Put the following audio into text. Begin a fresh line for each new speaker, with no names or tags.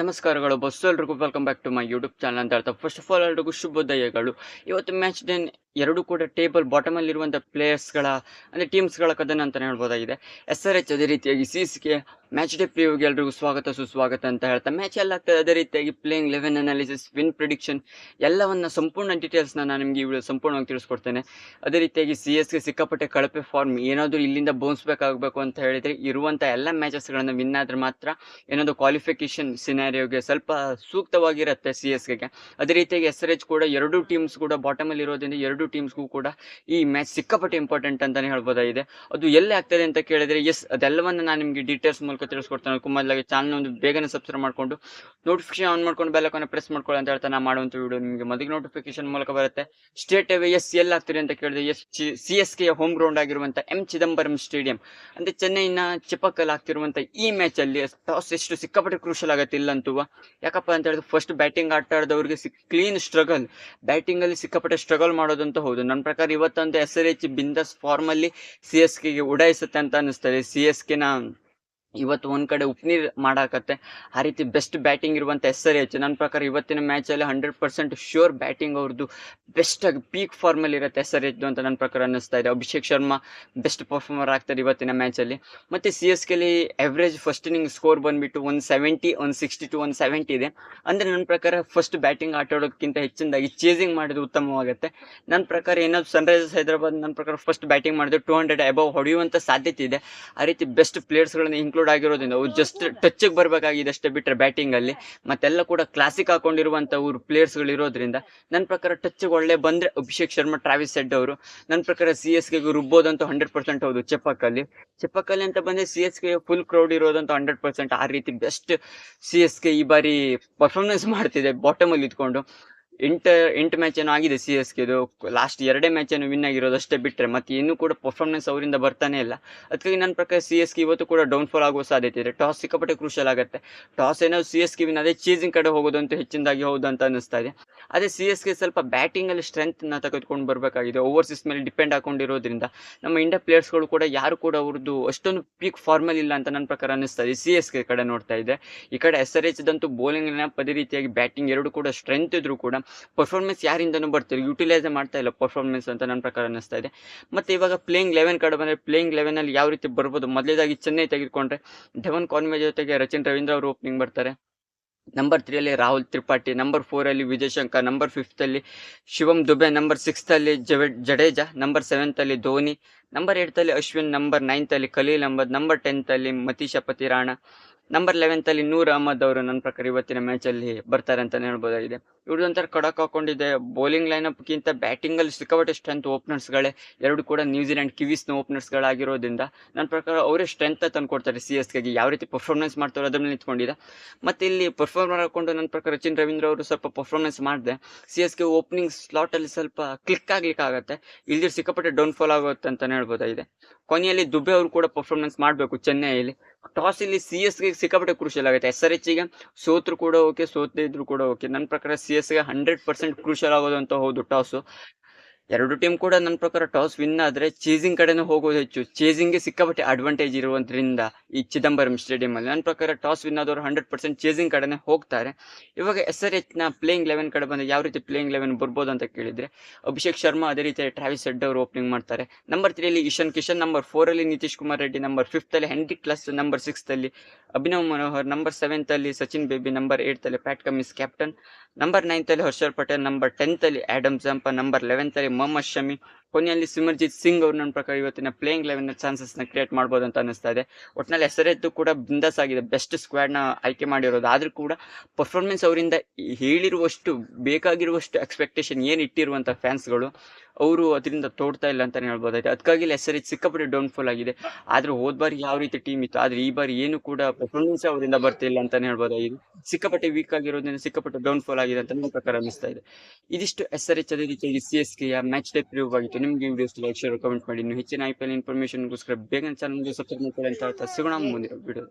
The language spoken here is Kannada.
ನಮಸ್ಕಾರಗಳು. ಬಸ್ಸು ಎಲ್ರಿಗೂ welcome back to my YouTube channel ಅಂತ ಹೇಳ್ತಾ ಫಸ್ಟ್ ಆಫ್ ಆಲ್ ಎಲ್ರಿಗೂ ಶುಭೋದಯಗಳು. ಇವತ್ತು ಮ್ಯಾಚ್ ಡೇನ್ ಎರಡು ಕೂಡ ಟೇಬಲ್ ಬಾಟಮಲ್ಲಿ ಇರುವಂಥ ಪ್ಲೇಯರ್ಸ್ಗಳ ಅಂದರೆ ಟೀಮ್ಸ್ಗಳ ಕದನ ಅಂತಲೇ ಹೇಳ್ಬೋದಾಗಿದೆ. ಎಸ್ ಆರ್ ಎಚ್ ಅದೇ ರೀತಿಯಾಗಿ ಸಿ ಗೆ ಮ್ಯಾಚ್ ಡೇ ಪ್ರಿವ್ಗೆ ಎಲ್ರಿಗೂ ಸ್ವಾಗತ, ಸುಸ್ವಾಗತ ಅಂತ ಹೇಳ್ತಾ ಮ್ಯಾಚ್ ಎಲ್ಲ ಆಗ್ತದೆ. ಅದೇ ರೀತಿಯಾಗಿ playing eleven analysis win prediction ಎಲ್ಲವನ್ನ ಸಂಪೂರ್ಣ ಡೀಟೇಲ್ಸ್ನ ನಾನು ನಿಮಗೆ ಈ ವಿಡಿಯೋ ಸಂಪೂರ್ಣವಾಗಿ ತಿಳಿಸ್ಕೊಡ್ತೇನೆ. ಅದೇ ರೀತಿಯಾಗಿ ಸಿ ಎಸ್ಗೆ ಸಿಕ್ಕಾಪಟ್ಟೆ ಕಳಪೆ ಫಾರ್ಮ್ ಏನಾದರೂ ಇಲ್ಲಿಂದ ಬೇಕಾಗಬೇಕು ಅಂತ ಹೇಳಿದರೆ ಇರುವಂಥ ಎಲ್ಲ ಮ್ಯಾಚಸ್ಗಳನ್ನು ವಿನ್ ಆದರೆ ಮಾತ್ರ ಏನಾದರೂ ಕ್ವಾಲಿಫಿಕೇಷನ್ ಸಿನಾರಿಯೋಗೆ ಸ್ವಲ್ಪ ಸೂಕ್ತವಾಗಿರುತ್ತೆ ಸಿ ಎಸ್ಗೆ ಅದೇ ರೀತಿಯಾಗಿ ಎಸ್ ಆರ್ ಎಚ್ ಕೂಡ ಎರಡು ಟೀಮ್ಸ್ ಕೂಡ ಬಾಟಮಲ್ಲಿ ಇರೋದ್ರಿಂದ ಎರಡು ಟೀಮ್ಸ್ಗೂ ಕೂಡ ಈ ಮ್ಯಾಚ್ ಸಿಕ್ಕಾಪಟ್ಟೆ ಇಂಪಾರ್ಟೆಂಟ್ ಅಂತಲೇ ಹೇಳ್ಬೋದಾಗಿದೆ. ಅದು ಎಲ್ಲಿ ಆಗ್ತದೆ ಅಂತ ಕೇಳಿದರೆ ಎಸ್ ಅದೆಲ್ಲವನ್ನು ನಾನು ನಿಮಗೆ ಡೀಟೇಲ್ಸ್ ಮೂಲಕ ತಿಳಿಸ್ಕೊಡ್ತೇನೆ ಕುಮಾರ್ಲಾಗಿ ಚಾನಲ್ ಒಂದು ಬೇಗನೆ ಸಬ್ಸ್ಕ್ರೈಬ್ ಮಾಡ್ಕೊಂಡು ನೋಟಿಫಿಕೇಶನ್ ಆನ್ ಮಾಡ್ಕೊಂಡು ಬೆಲ್ಲಕ್ಕನ್ನು ಪ್ರೆಸ್ ಮಾಡ್ಕೊಳ್ಳಿ ಅಂತ ಹೇಳ್ತಾ ನಾ ಮಾಡುವಂಥ ವಿಡಿಯೋ ನಿಮಗೆ ಮೊದಲು ನೋಟಿಫಿಕೇಶನ್ ಮೂಲಕ ಬರುತ್ತೆ. ಸ್ಟೇಟ್ ಅವೇ ಎಸ್ ಎಲ್ ಆಗ್ತೀರಿ ಅಂತ ಕೇಳಿದೆ S C S K home ground ಆಗಿರುವಂಥ ಎಂ ಚಿದಂಬರಂ ಸ್ಟೇಡಿಯಂ ಅಂದರೆ ಚೆನ್ನೈನ ಚಿಪಕಲ್ ಆಗ್ತಿರುವಂಥ ಈ ಮ್ಯಾಚಲ್ಲಿ ಟಾಸ್ ಎಷ್ಟು ಸಿಕ್ಕಾಪಟ್ಟೆ ಕ್ರೂಷಲ್ ಇಲ್ಲ ಇಲ್ಲಂತೂ. ಯಾಕಪ್ಪ ಅಂತ ಹೇಳಿದ್ರೆ ಫಸ್ಟ್ ಬ್ಯಾಟಿಂಗ್ ಆಟ ಸಿಕ್ ಕ್ಲೀನ್ ಸ್ಟ್ರಗಲ್ ಬ್ಯಾಟಿಂಗಲ್ಲಿ ಸಿಕ್ಕಾಪಟ್ಟೆ ಸ್ಟ್ರಗಲ್ ಮಾಡೋದಂತ ಹೌದು. ನನ್ನ ಪ್ರಕಾರ ಇವತ್ತೊಂದು ಎಸ್ ಎಲ್ ಎಚ್ ಬಿಂದಸ್ ಫಾರ್ಮಲ್ಲಿ ಸಿ ಎಸ್ ಕೆಗೆ ಉಡಾಯಿಸುತ್ತೆ ಅಂತ ಅನ್ನಿಸ್ತದೆ ಸಿ ಎಸ್ ಕೆನ ಇವತ್ತು ಒಂದು ಕಡೆ ಉಪ್ನೀರ್ ಮಾಡಾಕತ್ತೆ. ಆ ರೀತಿ ಬೆಸ್ಟ್ ಬ್ಯಾಟಿಂಗ್ ಇರುವಂತ ಎಸ್ ಆರ್ ಎಚ್ ನನ್ನ ಪ್ರಕಾರ ಇವತ್ತಿನ ಮ್ಯಾಚ್ ಅಲ್ಲಿ ಹಂಡ್ರೆಡ್ ಪರ್ಸೆಂಟ್ ಶ್ಯೂರ್ ಬ್ಯಾಟಿಂಗ್ ಅವ್ರದ್ದು ಬೆಸ್ಟ್ ಆಗಿ ಪೀಕ್ ಫಾರ್ಮ್ ಅಲ್ಲಿ ಇರುತ್ತೆ ಎಸ್ ಆರ್ ಎಚ್ ಅಂತ ನನ್ನ ಪ್ರಕಾರ ಅನ್ನಿಸ್ತಾ ಇದೆ. ಅಭಿಷೇಕ್ ಶರ್ಮಾ ಬೆಸ್ಟ್ ಪರ್ಫಾರ್ಮರ್ ಆಗ್ತಾರೆ ಇವತ್ತಿನ ಮ್ಯಾಚ್ ಅಲ್ಲಿ. ಮತ್ತೆ ಸಿ ಎಸ್ ಕೆಲಿ ಎವ್ರೇಜ್ ಫಸ್ಟ್ ಇನ್ನಿಂಗ್ ಸ್ಕೋರ್ ಬಂದ್ಬಿಟ್ಟು one seventy one sixty two one seventy ಇದೆ. ಅಂದ್ರೆ ನನ್ನ ಪ್ರಕಾರ ಫಸ್ಟ್ ಬ್ಯಾಟಿಂಗ್ ಆಟ ಆಡೋದಕ್ಕಿಂತ ಹೆಚ್ಚಿನದಾಗಿ ಚೇಸಿಂಗ್ ಮಾಡೋದು ಉತ್ತಮವಾಗುತ್ತೆ. ನನ್ನ ಪ್ರಕಾರ ಏನಾದ್ರು ಸನ್ರೈಸರ್ಸ್ ಹೈದರಾಬಾದ್ ನನ್ನ ಪ್ರಕಾರ ಫಸ್ಟ್ ಬ್ಯಾಟಿಂಗ್ ಮಾಡಿದ್ರೆ ಟೂ ಹಂಡ್ರೆಡ್ ಅಬವ್ ಹೊಡೆಯುವಂತ ಸಾಧ್ಯತೆ ಇದೆ. ಆ ರೀತಿ ಬೆಸ್ಟ್ ಪ್ಲೇಯರ್ಸ್ಗಳನ್ನ ಇನ್ಕ್ಲೂಡ್ ಆಗಿರೋದ್ರಿಂದ ಅವ್ರು ಜಸ್ಟ್ ಟಚ್ಗೆ ಬರಬೇಕಾಗಿದೆ ಅಷ್ಟೇ ಬಿಟ್ಟರೆ ಬ್ಯಾಟಿಂಗ್ ಅಲ್ಲಿ. ಮತ್ತೆಲ್ಲ ಕೂಡ ಕ್ಲಾಸಿಕ್ ಹಾಕೊಂಡಿರುವಂಥ ಊರು ಪ್ಲೇಯರ್ಸ್ಗಳು ಇರೋದ್ರಿಂದ ನನ್ನ ಪ್ರಕಾರ ಟಚ್ ಒಳ್ಳೆ ಬಂದ್ರೆ ಅಭಿಷೇಕ್ ಶರ್ಮಾ ಟ್ರಾವಿಸ್ ಸೆಡ್ ಅವರು. ನನ್ನ ಪ್ರಕಾರ ಸಿ ಎಸ್ಗೆ ರುಬ್ಬೋದಂತೂ ಹಂಡ್ರೆಡ್ ಪರ್ಸೆಂಟ್ ಹೌದು ಚೆಪ್ಪಕ್ಕಲ್ಲಿ ಚೆಪ್ಪಕ್ಕಲ್ಲಿ ಅಂತ ಬಂದ್ರೆ C S K full crowd ಇರೋದಂತ hundred percent ಆ ರೀತಿ ಬೆಸ್ಟ್ ಸಿ ಎಸ್ ಕೆ ಈ ಬಾರಿ ಪರ್ಫಾರ್ಮೆನ್ಸ್ ಮಾಡ್ತಿದೆ ಬಾಟಮ್ ಅಲ್ಲಿ ಇದ್ಕೊಂಡು. ಎಂಟು ಎಂಟು ಮ್ಯಾಚ್ ಆಗಿದೆ ಸಿ ಎಸ್ ಕೆದು ಲಾಸ್ಟ್ ಎರಡೇ ಮ್ಯಾಚ್ ಏನು ವಿನ್ ಆಗಿರೋದು ಅಷ್ಟೇ ಬಿಟ್ಟರೆ ಮತ್ತೆ ಇನ್ನೂ ಕೂಡ ಪರ್ಫಾರ್ಮೆನ್ಸ್ ಅವರಿಂದ ಬರ್ತಾನೆ ಇಲ್ಲ. ಅದಕ್ಕಾಗಿ ನನ್ನ ಪ್ರಕಾರ ಸಿ ಎಸ್ ಕೆ ಇವತ್ತು ಕೂಡ ಡೌನ್ಫಾಲ್ ಆಗುವ ಸಾಧ್ಯತೆ ಇದೆ. ಟಾಸ್ ಸಿಕ್ಕಾಪಟ್ಟೆ ಕ್ರೂಷಲ್ ಆಗುತ್ತೆ. ಟಾಸ್ ಏನೋ ಸಿ ಎಸ್ ಕೆ ವಿನ್ ಅದೇ ಚೀಸಿಂಗ್ ಕಡೆ ಹೋಗೋದು ಅಂತ ಹೆಚ್ಚಿನದಾಗಿ ಹೌದು ಅಂತ ಅನ್ನಿಸ್ತಾ ಇದೆ. ಅದೇ ಸಿ ಎಸ್ ಕೆ ಸ್ವಲ್ಪ ಬ್ಯಾಟಿಂಗಲ್ಲಿ ಅಲ್ಲಿ ಸ್ಟ್ರೆಂತ್ನ ತೆಗೆದುಕೊಂಡು ಬರಬೇಕಾಗಿದೆ. ಓವರ್ಸೀಸ್ ಮೇಲೆ ಡಿಪೆಂಡ್ ಹಾಕೊಂಡಿರೋದ್ರಿಂದ ನಮ್ಮ ಇಂಡಿಯಾ ಪ್ಲೇಯರ್ಸ್ಗಳು ಕೂಡ ಯಾರು ಕೂಡ ಅವ್ರದ್ದು ಅಷ್ಟೊಂದು ಪೀಕ್ ಫಾರ್ಮಲ್ ಇಲ್ಲ ಅಂತ ನನ್ನ ಪ್ರಕಾರ ಅನಿಸ್ತಾ ಇದೆ. ಸಿ ಎಸ್ ಕೆ ಕಡೆ ನೋಡ್ತಾ ಇದೆ ಈ ಕಡೆ ಎಸ್ ಆರ್ ಎಚ್ ದಂತೂ ಬೌಲಿಂಗ್ ಪದೇ ರೀತಿಯಾಗಿ ಬ್ಯಾಟಿಂಗ್ ಎರಡು ಕೂಡ ಸ್ಟ್ರೆಂತ್ ಇದ್ರು ಕೂಡ ಪರ್ಫಾರ್ಮೆನ್ಸ್ ಯಾರಿಂದನೂ ಬರ್ತಾರೆ ಯುಟಿಲೈಸ್ ಮಾಡ್ತಾ ಇಲ್ಲ ಪರ್ಫಾರ್ಮೆನ್ಸ್ ಅಂತ ನನ್ನ ಪ್ರಕಾರ ಅನ್ನಿಸ್ತಾ ಇದೆ. ಮತ್ತು ಇವಾಗ ಪ್ಲೇಯಿಂಗ್ ಲೆವೆನ್ ಕಡೆ ಬಂದರೆ ಪ್ಲೇಯಿಂಗ್ ಲೆವೆನಲ್ಲಿ ಯಾವ ರೀತಿ ಬರ್ಬೋದು? ಮೊದಲೇದಾಗಿ ಚೆನ್ನೈ ತೆಗೆದುಕೊಂಡ್ರೆ ಡೆವನ್ ಕಾನ್ವೆ ಜೊತೆಗೆ ರಚಿನ್ ರವೀಂದ್ರ ಅವರು ಓಪನಿಂಗ್ ಬರ್ತಾರೆ. ನಂಬರ್ ತ್ರೀಯಲ್ಲಿ ರಾಹುಲ್ ತ್ರಿಪಾಠಿ ನಂಬರ್ ಫೋರಲ್ಲಿ ವಿಜಯ್ ಶಂಕರ್ ನಂಬರ್ ಫಿಫ್ತಲ್ಲಿ ಶಿವಂ ದುಬೆ ನಂಬರ್ ಸಿಕ್ಸ್ತಲ್ಲಿ ಜವೆ, ಜಡೇಜಾ ನಂಬರ್ ಸೆವೆಂತಲ್ಲಿ ಧೋನಿ ನಂಬರ್ ಏಯ್ತಲ್ಲಿ ಅಶ್ವಿನ್ ನಂಬರ್ ನೈನ್ತಲ್ಲಿ ಖಲೀಲ್ ಅಹಮದ್ ನಂಬರ್ ಟೆಂತಲ್ಲಿ ಮತೀಶ ಪತಿರಾಣ. ನಂಬರ್ ಲೆವೆಂತಲ್ಲಿ ನೂರ್ ಅಹಮದ್ ಅವರು ನನ್ನ ಪ್ರಕಾರ ಇವತ್ತಿನ ಮ್ಯಾಚ್ ಅಲ್ಲಿ ಬರ್ತಾರೆ ಅಂತಾನೆ ಹೇಳ್ಬೋದಾಗಿದೆ. ಇವ್ರದ್ದು ಒಂಥರ ಕಡಕ್ ಹಾಕೊಂಡಿದೆ. ಬೌಲಿಂಗ್ ಬ್ಯಾಟಿಂಗ್ ಅಲ್ಲಿ ಸಿಕ್ಕಾಪಟ್ಟೆ ಸ್ಟ್ರೆಂತ್ ಓಪನರ್ಸ್ಗಳೇ ಎರಡು ಕೂಡ ನ್ಯೂಜಿಲೆಂಡ್ ಕಿವೀಸ್ನ ಓಪನರ್ಸ್ಗಳಾಗಿರೋದ್ರಿಂದ ನನ್ನ ಪ್ರಕಾರ ಅವರೇ ಸ್ಟ್ರೆಂತ್ ತಂದ್ಕೊಡ್ತಾರೆ ಸಿ ಎಸ್ಗೆ. ಯಾವ ರೀತಿ ಪರ್ಫಾರ್ಮೆನ್ಸ್ ಮಾಡ್ತಾರೋ ಅದ್ರ ಮೇಲೆ ನಿಂತ್ಕೊಂಡಿದೆ. ಮತ್ತೆ ಇಲ್ಲಿ ಪರ್ಫಾರ್ಮರ್ ಹಾಕೊಂಡು ನನ್ನ ಪ್ರಕಾರ ರಚಿನ್ ರವೀಂದ್ರ ಅವರು ಸ್ವಲ್ಪ ಪರ್ಫಾರ್ಮೆನ್ಸ್ ಮಾಡಿದೆ. ಸಿ ಎಸ್ಗೆ ಓಪನಿಂಗ್ ಸ್ಲಾಟಲ್ಲಿ ಸ್ವಲ್ಪ ಕ್ಲಿಕ್ ಆಗ್ಲಿಕ್ಕೆ ಆಗುತ್ತೆ. ಇಲ್ಲಿ ಸಿಕ್ಕಾಪಟ್ಟೆ ಡೌನ್ಫಾಲ್ ಆಗುತ್ತೆ ಅಂತಾನೆ ಹೇಳ್ಬೋದಾಗಿದೆ. ಕೊನೆಯಲ್ಲಿ ದುಬೆ ಅವರು ಕೂಡ ಪರ್ಫಾರ್ಮೆನ್ಸ್ ಮಾಡಬೇಕು ಚೆನ್ನೈಯಲ್ಲಿ. ಟಾಸ್ ಇಲ್ಲಿ ಸಿ ಎಸ್ಗೆ ಸಿಕ್ಕಾಪಟ್ಟೆ ಕ್ರೂಷಲ್ ಆಗುತ್ತೆ. ಎಸ್ ಆರ್ ಎಚ್ಗೆ ಸೋತ್ರು ಕೂಡ ಓಕೆ ಸೋತದೇ ಇದ್ರು ಕೂಡ ಓಕೆ ನನ್ನ ಪ್ರಕಾರ ಸಿ ಎಸ್ಗೆ ಹಂಡ್ರೆಡ್ ಪರ್ಸೆಂಟ್ ಕ್ರೂಷಲ್ ಆಗೋದು ಅಂತ ಹೌದು ಟಾಸು. ಎರಡು ಟೀಮ್ ಕೂಡ ನನ್ನ ಪ್ರಕಾರ ಟಾಸ್ ವಿನ್ ಆದರೆ ಚೇಸಿಂಗ್ ಕಡೆನೂ ಹೋಗೋದು ಹೆಚ್ಚು. ಚೇಸಿಂಗ್ಗೆ ಸಿಕ್ಕಾಪಟ್ಟೆ ಅಡ್ವಾಂಟೇಜ್ ಇರುವುದರಿಂದ ಈ ಚಿದಂಬರಂ ಸ್ಟೇಡಿಯಂ ಅಲ್ಲಿ. ನನ್ನ ಪ್ರಕಾರ ಟಾಸ್ ವಿನ್ ಆದವರು ಹಂಡ್ರೆಡ್ ಪರ್ಸೆಂಟ್ ಚೇಸಿಂಗ್ ಕಡೆನೇ ಹೋಗ್ತಾರೆ. ಇವಾಗ ಎಸ್ ಆರ್ ಎಚ್ನ ಪ್ಲೇಯಿಂಗ್ ಲೆವೆನ್ ಕಡೆ ಬಂದ್ರೆ ಯಾವ ರೀತಿ ಪ್ಲೇಯಿಂಗ್ ಲೆವೆನ್ ಬರ್ಬೋದು ಅಂತ ಕೇಳಿದ್ರೆ, ಅಭಿಷೇಕ್ ಶರ್ಮಾ ಅದೇ ರೀತಿ ಟ್ರಾವಿಸ್ ಹೆಡ್ ಅವರು ಓಪನಿಂಗ್ ಮಾಡ್ತಾರೆ. ನಂಬರ್ ತ್ರೀಯಲ್ಲಿ ಇಶಾನ್ ಕಿಶನ್ ನಂಬರ್ ಫೋರ್ ಅಲ್ಲಿ ನಿತೀಶ್ ಕುಮಾರ್ ರೆಡ್ಡಿ ನಂಬರ್ ಫಿಫ್ತಲ್ಲಿ ಹೆಂಡಿ ಕ್ಲಸ್ ನಂಬರ್ ಸಿಕ್ಸ್ತಲ್ಲಿ ಅಭಿನವ್ ಮನೋಹರ್ ನಂಬರ್ ಸೆವೆಂತ್ ಅಲ್ಲಿ ಸಚಿನ್ ಬೇಬಿ ನಂಬರ್ ಏಟ್ ಅಲ್ಲಿ ಪ್ಯಾಟ್ ಕಮಿಸ್ ಕ್ಯಾಪ್ಟನ್ ನಂಬರ್ ನೈನ್ತಲ್ಲಿ ಹರ್ಷಲ್ ಪಟೇಲ್ ನಂಬರ್ ಟೆಂತ್ ಅಲ್ಲಿ Adam Zampa number eleventh mama chame ಕೊನೆಯಲ್ಲಿ ಸಿಮರ್ಜಿತ್ ಸಿಂಗ್ ಅವ್ರು ನನ್ನ ಪ್ರಕಾರ ಇವತ್ತಿನ ಪ್ಲೇಯಿಂಗ್ ಲೆವೆನ್ನ ಕ್ರಿಯೇಟ್ ಮಾಡ್ಬೋದು ಅಂತ ಅನಿಸ್ತಾ ಇದೆ. ಒಟ್ಟಿನಲ್ಲಿ ಹೆಸರೆದ್ದು ಕೂಡ ಬಿಂದಾಸ್ ಆಗಿದೆ. ಬೆಸ್ಟ್ ಸ್ಕ್ವಾಡ್ನ ಆಯ್ಕೆ ಮಾಡಿರೋದು. ಆದ್ರೂ ಕೂಡ ಪರ್ಫಾರ್ಮೆನ್ಸ್ ಅವರಿಂದ ಹೇಳಿರುವಷ್ಟು, ಬೇಕಾಗಿರುವಷ್ಟು ಎಕ್ಸ್ಪೆಕ್ಟೇಷನ್ ಏನ್ ಇಟ್ಟಿರುವಂತ ಫ್ಯಾನ್ಸ್ಗಳು ಅವರು ಅದರಿಂದ ತೋಡ್ತಾ ಇಲ್ಲ ಅಂತಾನೆ ಹೇಳ್ಬೋದಾಗಿದೆ ಅದಕ್ಕಾಗಿ ಹೆಸರು ಸಿಕ್ಕಾಪಟ್ಟೆ ಡೌನ್ಫಾಲ್ ಆಗಿದೆ. ಆದ್ರೆ ಹೋದ ಬಾರಿ ಯಾವ ರೀತಿ ಟೀಮ್ ಇತ್ತು, ಆದ್ರೆ ಈ ಬಾರಿ ಏನು ಕೂಡ ಪರ್ಫಾರ್ಮೆನ್ಸ್ ಅವರಿಂದ ಬರ್ತಿಲ್ಲ ಅಂತಾನೆ ಹೇಳ್ಬೋದಾಗಿದೆ. ಸಿಕ್ಕಾಪಟ್ಟೆ ವೀಕ್ ಆಗಿರೋದ್ರಿಂದ ಸಿಕ್ಕಾಪಟ್ಟೆ ಡೌನ್ಫಾಲ್ ಆಗಿದೆ ಅಂತ ನನ್ನ ಪ್ರಕಾರ ಅನಿಸ್ತಾ ಇದೆ. ಇದಿಷ್ಟು ಎಚ್ ಅದೇ ರೀತಿಯಾಗಿ C S K match day prove ಆಗಿತ್ತು. ನಿಮ್ಗೆ ವಿಡಿಯೋಸ್ ಲೈಕ್ ಶೇರ್ ಕಮೆಂಟ್ ಮಾಡಿ. ಇನ್ನು ಹೆಚ್ಚಿನ ಐ ಪಿ ಎಲ್ ಇನ್ಫಾರ್ಮೇಷನ್ಗೋಸ್ಕರ ಬೇಗನೆ ಚಾನಲ್ಗೆ ಸಬ್ಸ್ಕ್ರೈಬ್ ಮಾಡ್ಕೊಳ್ಳಿ ಅಂತ ಹೇಳ್ತಾ ಸಿಗೋಣ. ಮುಂದಿನ ವಿಡಿಯೋ